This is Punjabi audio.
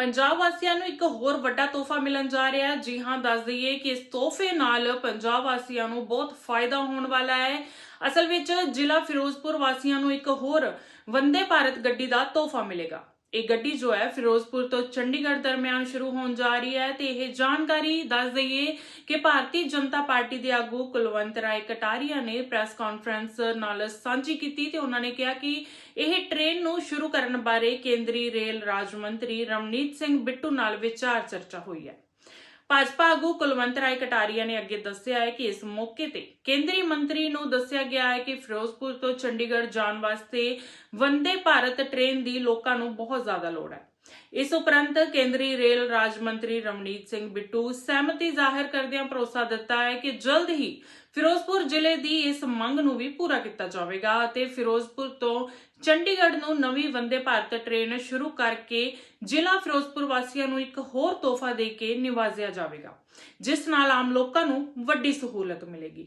ਪੰਜਾਬ ਵਾਸੀਆਂ ਨੂੰ ਇੱਕ ਹੋਰ ਵੱਡਾ ਤੋਹਫਾ ਮਿਲਣ ਜਾ ਰਿਹਾ ਹੈ। ਜੀ ਹਾਂ, ਦੱਸ ਦਈਏ ਕਿ ਇਸ ਤੋਹਫੇ ਨਾਲ ਪੰਜਾਬ ਵਾਸੀਆਂ ਨੂੰ ਬਹੁਤ ਫਾਇਦਾ ਹੋਣ ਵਾਲਾ ਹੈ। ਅਸਲ ਵਿੱਚ ਜ਼ਿਲ੍ਹਾ ਫਿਰੋਜ਼ਪੁਰ ਵਾਸੀਆਂ ਨੂੰ ਇੱਕ ਹੋਰ ਵੰਦੇ ਭਾਰਤ ਗੱਡੀ ਦਾ ਤੋਹਫਾ ਮਿਲੇਗਾ। ਇਹ ਗੱਡੀ ਜੋ ਹੈ ਫਿਰੋਜ਼ਪੁਰ ਤੋਂ ਚੰਡੀਗੜ੍ਹ ਦਰਮਿਆਨ ਸ਼ੁਰੂ ਹੋਣ ਜਾ ਰਹੀ ਹੈ ਤੇ ਇਹ ਜਾਣਕਾਰੀ ਦੱਸ ਦਈਏ ਕਿ ਭਾਰਤੀ ਜਨਤਾ ਪਾਰਟੀ ਦੇ ਆਗੂ ਕੁਲਵੰਤ ਰਾਏ ਕਟਾਰੀਆ ਨੇ ਪ੍ਰੈਸ ਕਾਨਫਰੰਸ ਨਾਲ ਸਾਂਝੀ ਕੀਤੀ ਤੇ ਉਹਨਾਂ ਨੇ ਕਿਹਾ ਕਿ ਇਹ ਟ੍ਰੇਨ ਨੂੰ ਸ਼ੁਰੂ ਕਰਨ ਬਾਰੇ ਕੇਂਦਰੀ ਰੇਲ ਰਾਜ ਮੰਤਰੀ ਰਮਨੀਤ ਸਿੰਘ ਬਿੱਟੂ ਨਾਲ ਵਿਚਾਰ ਚਰਚਾ ਹੋਈ ਹੈ। ਭਾਜਪਾ ਆਗੂ ਕੁਲਵੰਤ ਰਾਏ ਕਟਾਰੀਆ ਨੇ ਅੱਗੇ ਦੱਸਿਆ ਹੈ ਕਿ ਇਸ ਮੌਕੇ ਤੇ ਕੇਂਦਰੀ ਮੰਤਰੀ ਨੂੰ ਦੱਸਿਆ ਗਿਆ ਹੈ ਕਿ ਫਿਰੋਜ਼ਪੁਰ ਤੋਂ ਚੰਡੀਗੜ੍ਹ ਜਾਣ ਵਾਸਤੇ ਵੰਦੇ ਭਾਰਤ ਟ੍ਰੇਨ ਦੀ ਲੋਕਾਂ ਨੂੰ ਬਹੁਤ ਜ਼ਿਆਦਾ ਲੋੜ ਹੈ। ਇਸ ਉਪਰੰਤ ਕੇਂਦਰੀ ਰੇਲ ਰਾਜ ਮੰਤਰੀ ਰਮਨੀਤ ਸਿੰਘ ਬਿੱਟੂ ਸਹਿਮਤੀ ਜ਼ਾਹਿਰ ਕਰਦਿਆਂ ਭਰੋਸਾ ਦਿੱਤਾ ਹੈ ਕਿ ਜਲਦ ਹੀ ਫਿਰੋਜ਼ਪੁਰ ਜ਼ਿਲ੍ਹੇ ਦੀ ਇਸ ਮੰਗ ਨੂੰ ਵੀ ਪੂਰਾ ਕੀਤਾ ਜਾਵੇਗਾ ਅਤੇ ਫਿਰੋਜ਼ਪੁਰ ਤੋਂ ਚੰਡੀਗੜ੍ਹ ਨੂੰ ਨਵੀਂ ਵੰਦੇ ਭਾਰਤ ਟ੍ਰੇਨ ਸ਼ੁਰੂ ਕਰਕੇ ਜ਼ਿਲ੍ਹਾ ਫਿਰੋਜ਼ਪੁਰ ਵਾਸੀਆਂ ਨੂੰ ਇੱਕ ਹੋਰ ਤੋਹਫਾ ਦੇ ਕੇ ਨਿਵਾਜ਼ਿਆ ਜਾਵੇਗਾ, ਜਿਸ ਨਾਲ ਆਮ ਲੋਕਾਂ ਨੂੰ ਵੱਡੀ ਸਹੂਲਤ ਮਿਲੇਗੀ।